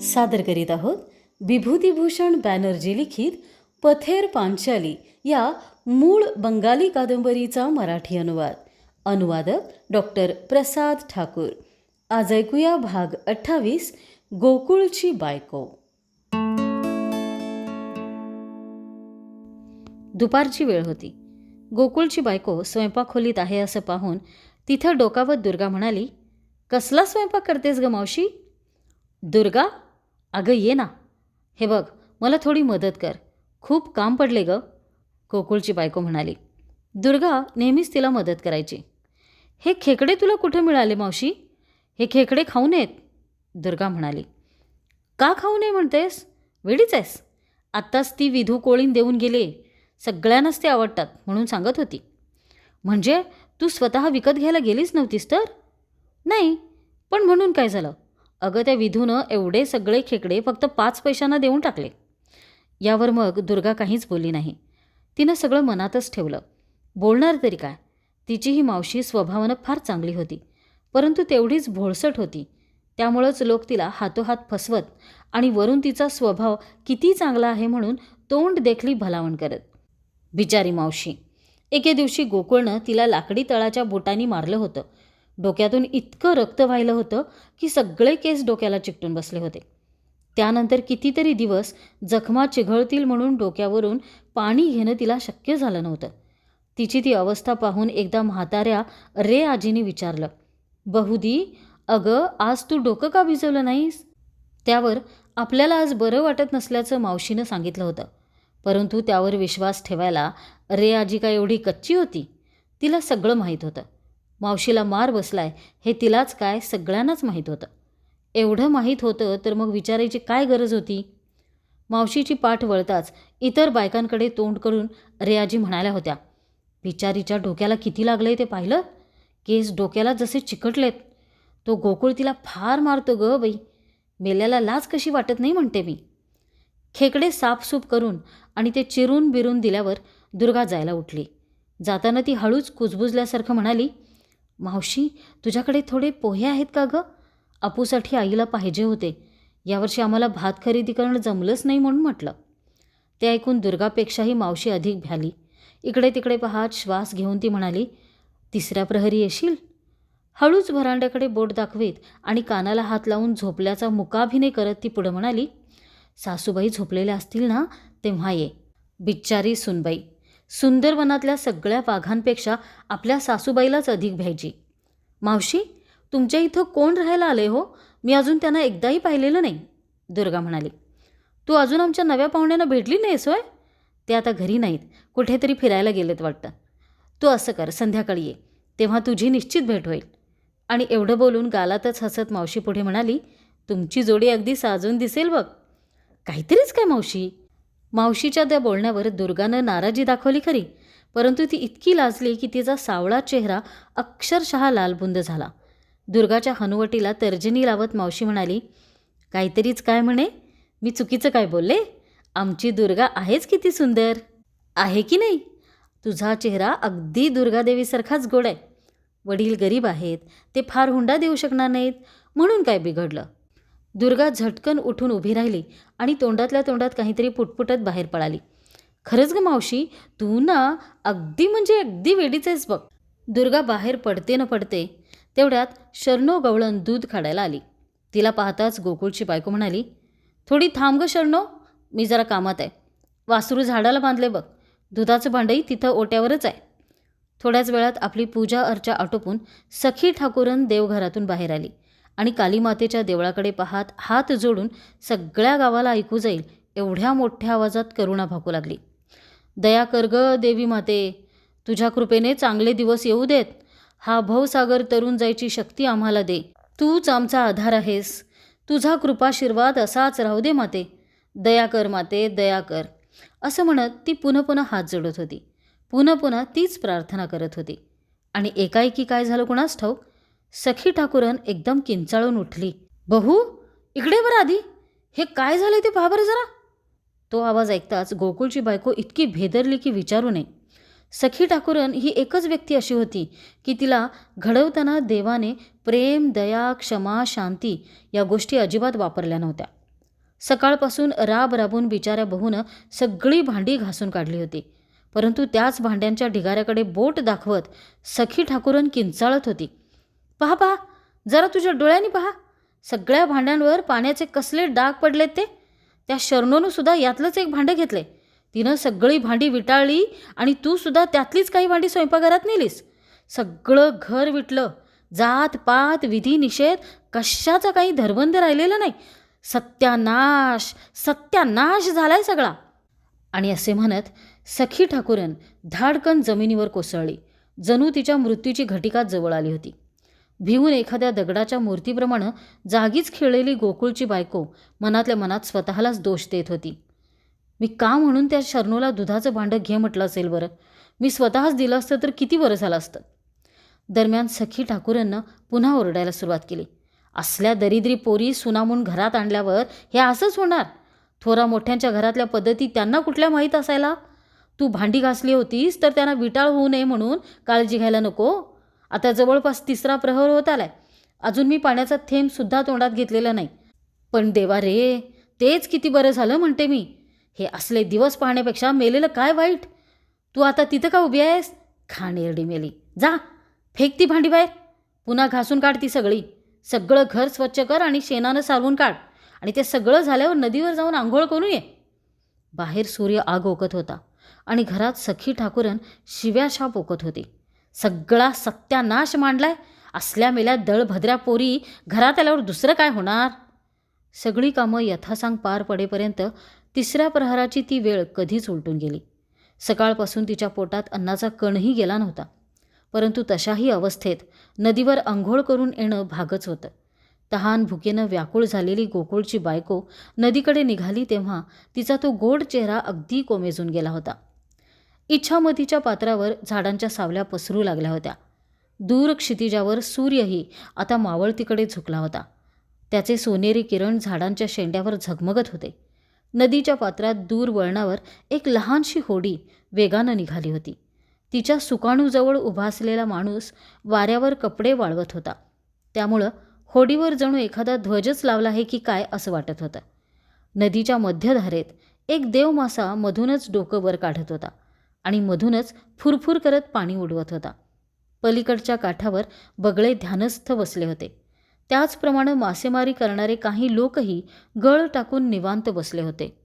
सादर करीत आहोत विभूतिभूषण बॅनर्जी लिखित पथेर पांचाली या मूळ बंगाली कादंबरीचा मराठी अनुवाद. अनुवादक डॉक्टर प्रसाद ठाकूर. आज ऐकूया भाग अठ्ठावीस गोकुळची बायको. दुपारची वेळ होती. गोकुळची बायको स्वयंपाकखोलीत आहे असं पाहून तिथं डोकावत दुर्गा म्हणाली कसला स्वयंपाक करतेस ग मावशी? दुर्गा अगं ये ना. हे बघ मला थोडी मदत कर. खूप काम पडले ग कोकुळची बायको म्हणाली. दुर्गा नेहमीच तिला मदत करायची. हे खेकडे तुला कुठे मिळाले मावशी? हे खेकडे खाऊ नयेत दुर्गा म्हणाली. का खाऊ नये म्हणतेस? वेडीच आहेस. आत्ताच ती विधू कोळीन देऊन गेले. सगळ्यांनाच ते आवडतात म्हणून सांगत होती. म्हणजे तू स्वतः विकत घ्यायला गेलीच नव्हतीस तर? नाही पण म्हणून काय झालं? अगं त्या विधूनं एवढे सगळे खेकडे फक्त पाच पैशांना देऊन टाकले. यावर मग दुर्गा काहीच बोलली नाही. तिनं सगळं मनातच ठेवलं. बोलणार तरी काय? तिची ही मावशी स्वभावानं फार चांगली होती. परंतु तेवढीच भोळसट होती. त्यामुळंच लोक तिला हातोहात फसवत आणि वरून तिचा स्वभाव किती चांगला आहे म्हणून तोंड देखली भलावण करत. बिचारी मावशी एके दिवशी गोकुळनं तिला लाकडी तळाच्या बोटांनी मारलं होतं. डोक्यातून इतकं रक्त व्हायलं होतं की सगळे केस डोक्याला चिकटून बसले होते. त्यानंतर कितीतरी दिवस जखमा चिघळतील म्हणून डोक्यावरून पाणी घेणं तिला शक्य झालं नव्हतं. तिची ती अवस्था पाहून एकदा म्हाताऱ्या रे आजीने विचारलं बहुदी अगं आज तू डोकं का भिजवलं नाहीस? त्यावर आपल्याला आज बरं वाटत नसल्याचं मावशीनं सांगितलं होतं. परंतु त्यावर विश्वास ठेवायला रे आजी काय एवढी कच्ची होती? तिला सगळं माहीत होतं. मावशीला मार बसलाय हे तिलाच काय सगळ्यांनाच माहीत होतं. एवढं माहीत होतं तर मग विचारायची काय गरज होती? मावशीची पाठ वळताच इतर बायकांकडे तोंड करून रेयाजी म्हणाल्या होत्या बिचारीच्या डोक्याला किती लागलंय ते पाहिलं? केस डोक्याला जसे चिकटलेत. तो गोकुळ तिला फार मारतो ग बाई. मेल्याला लाज कशी वाटत नाही म्हणते मी. खेकडे साफसूप करून आणि ते चिरून बिरून दिल्यावर दुर्गा जायला उठली. जाताना ती हळूच कुजबुजल्यासारखं म्हणाली मावशी तुझ्याकडे थोडे पोहे आहेत का गं? अपूसाठी आईला पाहिजे होते. यावर्षी आम्हाला भात खरेदी करणं जमलंच नाही म्हणून म्हटलं. ते ऐकून दुर्गापेक्षाही मावशी अधिक भ्याली. इकडे तिकडे पाहत श्वास घेऊन ती म्हणाली तिसऱ्या प्रहरी येशील? हळूच भरांड्याकडे बोट दाखवीत आणि कानाला हात लावून झोपल्याचा मुकाभिनय करत ती पुढं म्हणाली सासूबाई झोपलेल्या असतील ना तेव्हा ये. बिच्चारी सुनबाई. सुंदरवनातल्या सगळ्या वाघांपेक्षा आपल्या सासूबाईलाच अधिक भ्यायची. मावशी तुमच्या इथं कोण राहायला आले हो? मी अजून त्यांना एकदाही पाहिलेलं नाही दुर्गा म्हणाली. तू अजून आमच्या नव्या पाहुण्यांना भेटली नाहीस होय? ते आता घरी नाहीत कुठेतरी फिरायला गेलेत वाटतं. तू असं कर संध्याकाळी ये तेव्हा तुझी निश्चित भेट होईल. आणि एवढं बोलून गालातच हसत मावशी पुढे म्हणाली तुमची जोडी अगदी साजून दिसेल बघ. काहीतरीच काय मावशी? मावशीच्या त्या बोलण्यावर दुर्गानं नाराजी दाखवली खरी परंतु ती इतकी लाजली की तिचा सावळा चेहरा अक्षरशः लालबुंद झाला. दुर्गाच्या हनुवटीला तर्जनी लावत मावशी म्हणाली काहीतरीच काय म्हणे? मी चुकीचं काय बोलले? आमची दुर्गा आहेच किती सुंदर. आहे की नाही? तुझा चेहरा अगदी दुर्गादेवीसारखाच गोड आहे. वडील गरीब आहेत ते फार हुंडा देऊ शकणार नाहीत म्हणून काय बिघडलं? दुर्गा झटकन उठून उभी राहिली आणि तोंडातल्या तोंडात काहीतरी पुटपुटत बाहेर पळाली. खरंच ग मावशी तू ना अगदी म्हणजे अगदी वेडीच आहेस बघ. दुर्गा बाहेर पडते न पडते तेवढ्यात शरणो गवळण दूध काढायला आली. तिला पाहताच गोकुळची बायको म्हणाली थोडी थांब ग शरणो मी जरा कामात आहे. वासरू झाडाला बांधले बघ. दुधाचं भांडही तिथं ओट्यावरच आहे. थोड्याच वेळात आपली पूजा अर्चा आटोपून सखी ठाकूरन देवघरातून बाहेर आली. आणि कालीमातेच्या देवळाकडे पाहत हात जोडून सगळ्या गावाला ऐकू जाईल एवढ्या मोठ्या आवाजात करुणा भाकू लागली. दया कर ग देवी माते. तुझ्या कृपेने चांगले दिवस येऊ देत. हा भवसागर तरुण जायची शक्ती आम्हाला दे. तूच आमचा आधार आहेस. तुझा कृपाशीर्वाद असाच राहू दे माते. दया कर माते दया कर. असं म्हणत ती पुन्हा पुन्हा हात जोडत होती. पुन्हा पुन्हा तीच प्रार्थना करत होती. आणि एकाएकी काय झालं कुणास ठाऊक? सखी ठाकूरन एकदम किंचाळून उठली. बहू इकडे बरं आधी. हे काय झालं ते पहा बरं जरा. तो आवाज ऐकताच गोकुळची बायको इतकी भेदरली की विचारू नये. सखी ठाकूरन ही एकच व्यक्ती अशी होती की तिला घडवताना देवाने प्रेम दया क्षमा शांती या गोष्टी अजिबात वापरल्या नव्हत्या. सकाळपासून राब राबून बिचाऱ्या बहूनं सगळी भांडी घासून काढली होती. परंतु त्याच भांड्यांच्या ढिगाऱ्याकडे बोट दाखवत सखी ठाकूरन किंचाळत होती. पहा पहा. जरा तुझ्या डोळ्यांनी पहा. सगळ्या भांड्यांवर पाण्याचे कसले डाग पडलेत ते. त्या शरणोनंसुद्धा यातलंच एक भांडं घेतले तिनं सगळी भांडी विटाळली आणि तू सुद्धा त्यातलीच काही भांडी स्वयंपाकघरात नेलीस. सगळं घर विटलं. जात पात विधी निषेध कशाचा काही धरबंद राहिलेला नाही. सत्यानाश सत्यानाश झालाय सगळा. आणि असे म्हणत सखी ठाकूरन धाडकन जमिनीवर कोसळली. जणू तिच्या मृत्यूची घटिका जवळ आली होती. भिवून एखाद्या दगडाच्या मूर्तीप्रमाणे जागीच खेळलेली गोकुळची बायको मनातल्या मनात स्वतःलाच दोष देत होती. मी का म्हणून त्या शरणूला दुधाचं भांडं घे म्हटलं असेल बरं? मी स्वतःच दिलं असतं तर किती बरं झालं असतं? दरम्यान सखी ठाकूरांना पुन्हा ओरडायला सुरुवात केली. असल्या दरिद्री पोरी सुनामून घरात आणल्यावर हे असंच होणार? थोरा मोठ्यांच्या घरातल्या पद्धती त्यांना कुठल्या माहीत असायला? तू भांडी घासली होतीस तर त्यांना विटाळ होऊ नये म्हणून काळजी घ्यायला नको? आता जवळपास तिसरा प्रहर होत आलाय. अजून मी पाण्याचा थेंबसुद्धा तोंडात घेतलेला नाही. पण देवा रे तेच किती बरं झालं म्हणते मी. हे असले दिवस पाहण्यापेक्षा मेलेलं काय वाईट? तू आता तिथं का उभी आहेस? खाणेरडी मेली. जा फेक ती भांडी बाहेर. पुन्हा घासून काढ ती सगळी. सगळं घर स्वच्छ कर आणि शेणानं सारवून काढ. आणि ते सगळं झाल्यावर नदीवर जाऊन आंघोळ करून ये. बाहेर सूर्य आग ओकत होता आणि घरात सखी ठाकूरन शिव्याशाप ओकत होती. सगळा सत्यानाश मांडलाय. असल्या मेल्या दळभद्र्या पोरी घरात आल्यावर दुसरं काय होणार? सगळी कामं यथासांग पार पडेपर्यंत तिसऱ्या प्रहाराची ती वेळ कधीच उलटून गेली. सकाळपासून तिच्या पोटात अन्नाचा कणही गेला नव्हता. परंतु तशाही अवस्थेत नदीवर आंघोळ करून येणं भागच होतं. तहान भुकेनं व्याकुळ झालेली गोकुळची बायको नदीकडे निघाली तेव्हा तिचा तो गोड चेहरा अगदी कोमेजून गेला होता. इच्छामतीच्या पात्रावर झाडांच्या सावल्या पसरू लागल्या होत्या. दूर क्षितिजावर सूर्यही आता मावळतीकडे झुकला होता. त्याचे सोनेरी किरण झाडांच्या शेंड्यावर झगमगत होते. नदीच्या पात्रात दूर वळणावर एक लहानशी होडी वेगानं निघाली होती. तिच्या सुकाणूजवळ उभा असलेला माणूस वाऱ्यावर कपडे वाळवत होता. त्यामुळं होडीवर जणू एखादा ध्वजच लावला आहे की काय असं वाटत होतं. नदीच्या मध्यधारेत एक देवमासा मधूनच डोकं वर काढत होता. आणि मधूनच फुरफुर करत पाणी उडवत होता. पलीकडच्या काठावर बगळे ध्यानस्थ बसले होते. त्याचप्रमाणे मासेमारी करणारे काही लोकही गळ टाकून निवांत बसले होते.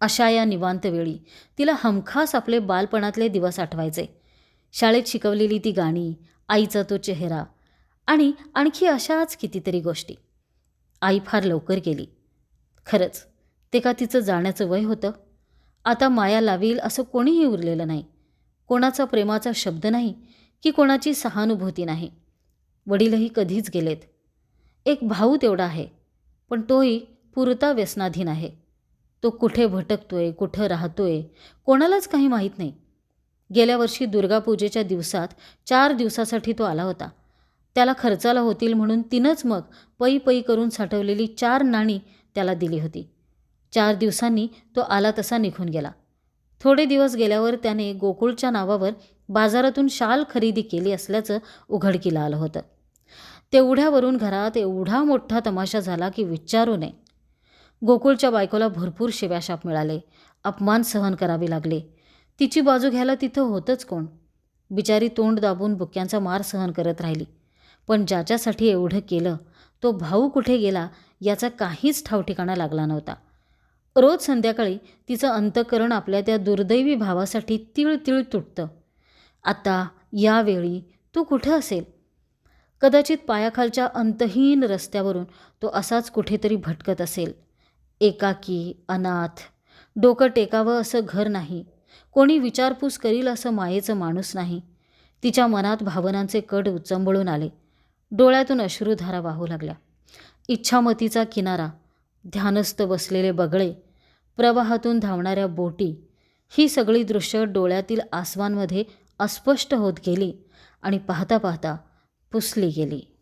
अशा या निवांत वेळी तिला हमखास आपले बालपणातले दिवस आठवायचे. शाळेत शिकवलेली ती गाणी आईचा तो चेहरा आणि आणखी अशाच कितीतरी गोष्टी. आई फार लवकर गेली. खरंच ते का तिचं जाण्याचं वय होतं? आता माया लावील असं कोणीही उरलेलं नाही. कोणाचा प्रेमाचा शब्द नाही की कोणाची सहानुभूती नाही. वडीलही कधीच गेलेत. एक भाऊ तेवढा आहे पण तोही पुरता व्यसनाधीन आहे. तो कुठे भटकतोय कुठं राहतोय कोणालाच काही माहीत नाही. गेल्या वर्षी दुर्गापूजेच्या दिवसात चार दिवसासाठी तो आला होता. त्याला खर्चाला होतील म्हणून तिनंच मग पै पै करून साठवलेली चार नाणी त्याला दिली होती. चार दिवसांनी तो आला तसा निघून गेला. थोडे दिवस गेल्यावर त्याने गोकुळच्या नावावर बाजारातून शाल खरेदी केली असल्याचं उघडकीला आलं होतं. तेवढ्यावरून घरात एवढा मोठा तमाशा झाला की विचारू नये. गोकुळच्या बायकोला भरपूर शिव्याशाप मिळाले. अपमान सहन करावे लागले. तिची बाजू घ्यायला तिथं होतंच कोण? बिचारी तोंड दाबून बुक्यांचा मार सहन करत राहिली. पण ज्याच्यासाठी एवढं केलं तो भाऊ कुठे गेला याचा काहीच ठावठिकाणा लागला नव्हता. रोज संध्याकाळी तिचं अंतकरण आपल्या त्या दुर्दैवी भावासाठी तिळ तिळ तुटतं. आता यावेळी तो कुठं असेल? कदाचित पायाखालच्या अंतहीन रस्त्यावरून तो असाच कुठेतरी भटकत असेल. एकाकी अनाथ डोकं टेकावं असं घर नाही. कोणी विचारपूस करील असं मायेचं माणूस नाही. तिच्या मनात भावनांचे कड उचंबळून आले. डोळ्यातून अश्रुधारा वाहू लागल्या. इच्छामतीचा किनारा ध्यानस्थ बसलेले बगळे प्रवाहातून धावणाऱ्या बोटी ही सगळी दृश्य डोळ्यातील आसवांमध्ये अस्पष्ट होत गेली आणि पाहता पाहता पुसली गेली.